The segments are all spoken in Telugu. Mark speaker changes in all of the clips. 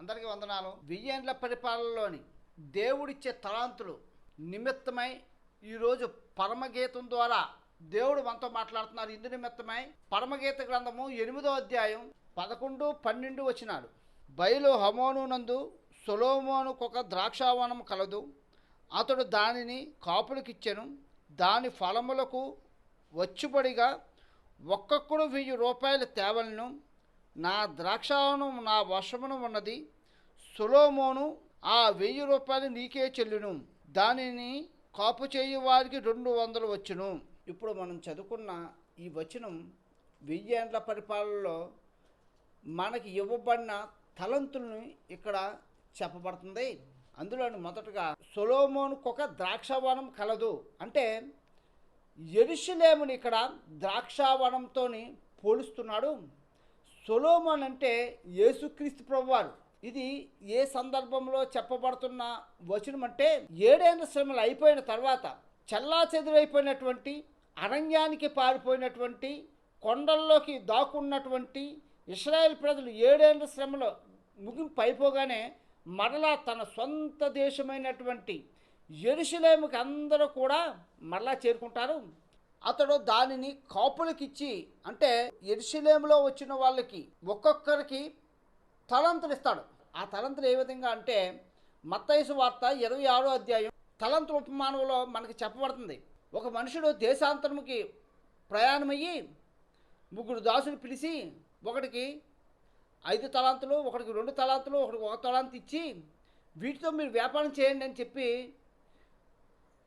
Speaker 1: అందరికీ వందనాలు. వెయ్యేండ్ల పరిపాలనలోని దేవుడిచ్చే తలాంతులు నిమిత్తమై ఈరోజు పరమగీతం ద్వారా దేవుడు మనతో మాట్లాడుతున్నారు. ఇందు నిమిత్తమై పరమగీత గ్రంథము ఎనిమిదో అధ్యాయం పదకొండు పన్నెండు వచ్చినాడు బయలు హమోను నందు సొలోమోనుకొక ద్రాక్షావనం కలదు. అతడు దానిని కాపులకిచ్చెను. దాని ఫలములకు వచ్చుబడిగా ఒక్కొక్కడు వెయ్యి రూపాయల తేవలను. నా ద్రాక్షావనం నా వర్షమును ఉన్నది. సొలోమోను ఆ వెయ్యి రూపాయలు నీకే చెల్లును. దానిని కాపు చేయు వారికి రెండు వందలు వచ్చును. ఇప్పుడు మనం చదువుకున్న ఈ వచనం వెయ్యేండ్ల పరిపాలనలో మనకి ఇవ్వబడిన తలంతులను ఇక్కడ చెప్పబడుతుంది. అందులోని మొదటగా సొలోమోనుకొక ద్రాక్షవనం కలదు. అంటే ఎరుషులేముని ఇక్కడ ద్రాక్షావనంతో పోలుస్తున్నాడు. సొలోమోన్ అంటే యేసుక్రీస్తు ప్రభువారు. ఇది ఏ సందర్భంలో చెప్పబడుతున్న వచనం అంటే ఏడేళ్ళ శ్రమలు అయిపోయిన తర్వాత చల్లా చెదురైపోయినటువంటి అరణ్యానికి పారిపోయినటువంటి కొండల్లోకి దాక్కున్నటువంటి ఇస్రాయేల్ ప్రజలు ఏడేళ్ళ శ్రమలో ముగింపు అయిపోగానే మరలా తన సొంత దేశమైనటువంటి ఎరుసలేముకి అందరూ కూడా మరలా చేరుకుంటారు. అతడు దానిని కాపులకిచ్చి అంటే ఎరుసలేములో వచ్చిన వాళ్ళకి ఒక్కొక్కరికి తలంతులు ఇస్తాడు ఆ తలంతులు ఏ విధంగా అంటే మత్తైసు వార్త ఇరవై ఆరో అధ్యాయం తలంతుల ఉపమానంలో మనకి చెప్పబడుతుంది. ఒక మనుషుడు దేశాంతరముకి ప్రయాణమయ్యి ముగ్గురు దాసులు పిలిచి ఒకటికి ఐదు తలాంతులు ఒకటికి రెండు తలాంతులు ఒకటికి ఒక తలాంత ఇచ్చి వీటితో మీరు వ్యాపారం చేయండి అని చెప్పి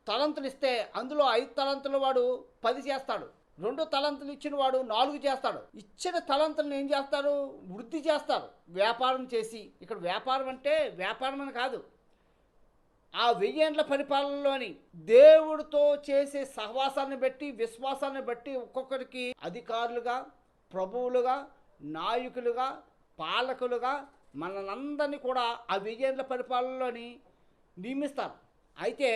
Speaker 1: తలంతులు ఇస్తే అందులో ఐదు తలంతుల వాడు పది చేస్తాడు. రెండు తలంతులు ఇచ్చిన వాడు నాలుగు చేస్తాడు. ఇచ్చిన తలంతులను ఏం చేస్తారు? వృద్ధి చేస్తారు. వ్యాపారం చేసి ఇక్కడ వ్యాపారం అంటే వ్యాపారం అని కాదు. ఆ వెయ్యేండ్ల పరిపాలనలోని దేవుడితో చేసే సహవాసాన్ని బట్టి విశ్వాసాన్ని బట్టి ఒక్కొక్కరికి అధికారులుగా ప్రభువులుగా నాయకులుగా పాలకులుగా మనలందరినీ కూడా ఆ వెయ్యేండ్ల పరిపాలనలోని నియమిస్తారు. అయితే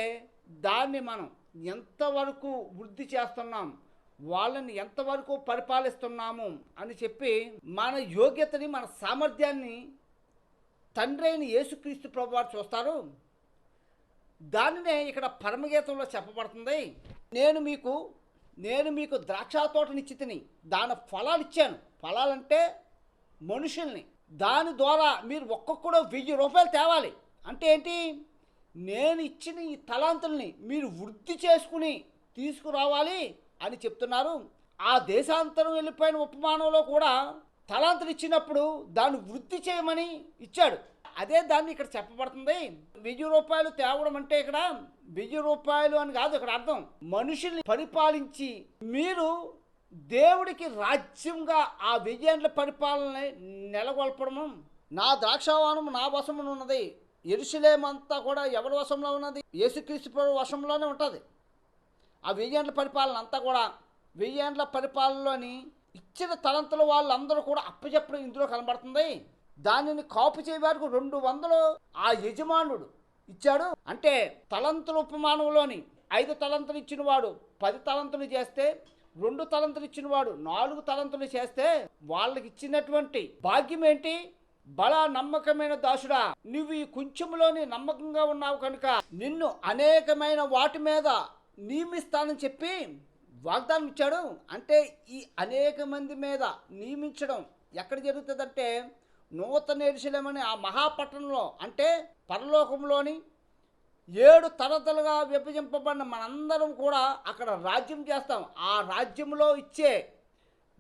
Speaker 1: దాన్ని మనం ఎంతవరకు వృద్ధి చేస్తున్నాం వాళ్ళని ఎంతవరకు పరిపాలిస్తున్నాము అని చెప్పి మన యోగ్యతని మన సామర్థ్యాన్ని తండ్రి అయిన యేసుక్రీస్తు ప్రభు వారు చూస్తారు. దానినే ఇక్కడ పరమగీతంలో చెప్పబడుతుంది. నేను మీకు నేను మీకు ద్రాక్ష తోటనిచ్చి తిని దాని ఫలాలు ఇచ్చాను ఫలాలంటే మనుషుల్ని. దాని ద్వారా మీరు ఒక్కొక్కడో వెయ్యి రూపాయలు తేవాలి. అంటే ఏంటి? నేను ఇచ్చిన ఈ తలాంతుల్ని మీరు వృద్ధి చేసుకుని తీసుకురావాలి అని చెప్తున్నారు. ఆ దేశాంతరం వెళ్ళిపోయిన ఉపమానంలో కూడా తలాంతులు ఇచ్చినప్పుడు దాన్ని వృద్ధి చేయమని ఇచ్చాడు. అదే దాన్ని ఇక్కడ చెప్పబడుతుంది. వెయ్యి రూపాయలు తేవడం అంటే ఇక్కడ వెయ్యి రూపాయలు అని కాదు ఇక్కడ అర్థం. మనుషుల్ని పరిపాలించి మీరు దేవుడికి రాజ్యంగా ఆ వెయ్యేండ్ల పరిపాలన నెలకొల్పడము. నా ద్రాక్షావనం నా వశమునున్నది. ఎరుసలేమంతా కూడా ఎవరి వశంలో ఉన్నది? యేసుక్రీస్తు వశంలోనే ఉంటుంది. ఆ వెయ్యేండ్ల పరిపాలన అంతా కూడా వెయ్యేండ్ల పరిపాలనలోని ఇచ్చిన తలంతులు వాళ్ళందరూ కూడా అప్పచెప్పడం ఇందులో కనబడుతుంది. దానిని కాపు చేయవారికి రెండు వందలు ఆ యజమానుడు ఇచ్చాడు. అంటే తలంతుల ఉపమానంలోని ఐదు తలంతులు ఇచ్చినవాడు పది తలంతులు చేస్తే రెండు తలంతులు ఇచ్చినవాడు నాలుగు తలంతులు చేస్తే వాళ్ళకి ఇచ్చినటువంటి భాగ్యం ఏంటి? బల నమ్మకమైన దాసుడా నువ్వు ఈ కొంచెంలోని నమ్మకంగా ఉన్నావు కనుక నిన్ను అనేకమైన వాటి మీద నియమిస్తానని చెప్పి వాగ్దానం ఇచ్చాడు అంటే ఈ అనేక మంది మీద నియమించడం ఎక్కడ జరుగుతుందంటే నూతన ఎరుసలేమని ఆ మహాపట్టణంలో అంటే పరలోకంలోని ఏడు తరతలుగా విభజింపబడిన మనందరం కూడా అక్కడ రాజ్యం చేస్తాం. ఆ రాజ్యంలో ఇచ్చే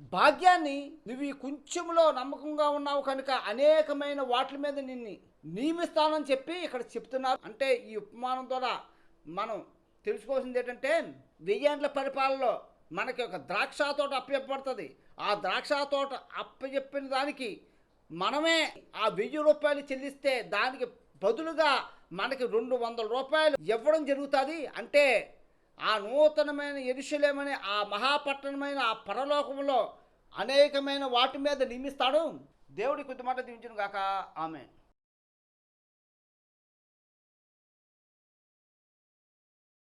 Speaker 1: భాగ్యాన్ని నువ్వు ఈ కొంచెంలో నమ్మకంగా ఉన్నావు కనుక అనేకమైన వాటి మీద నిన్ను నియమిస్తానని చెప్పి ఇక్కడ చెప్తున్నారు. అంటే ఈ ఉపమానం ద్వారా మనం తెలుసుకోవాల్సింది ఏంటంటే వెయ్యేండ్ల పరిపాలనలో మనకి ఒక ద్రాక్ష తోట అప్పచెప్పబడుతుంది. ఆ ద్రాక్ష తోట అప్పచెప్పిన దానికి మనమే ఆ వెయ్యి రూపాయలు చెల్లిస్తే దానికి బదులుగా మనకి రెండు వందల రూపాయలు ఇవ్వడం జరుగుతుంది. అంటే ఆ నూతనమైన ఎరుశలేమని ఆ మహాపట్టణమైన ఆ పరలోకంలో అనేకమైన వాటి మీద నియమిస్తాడు. దేవుడి కొద్ది మాట దీవించిన కాక ఆమె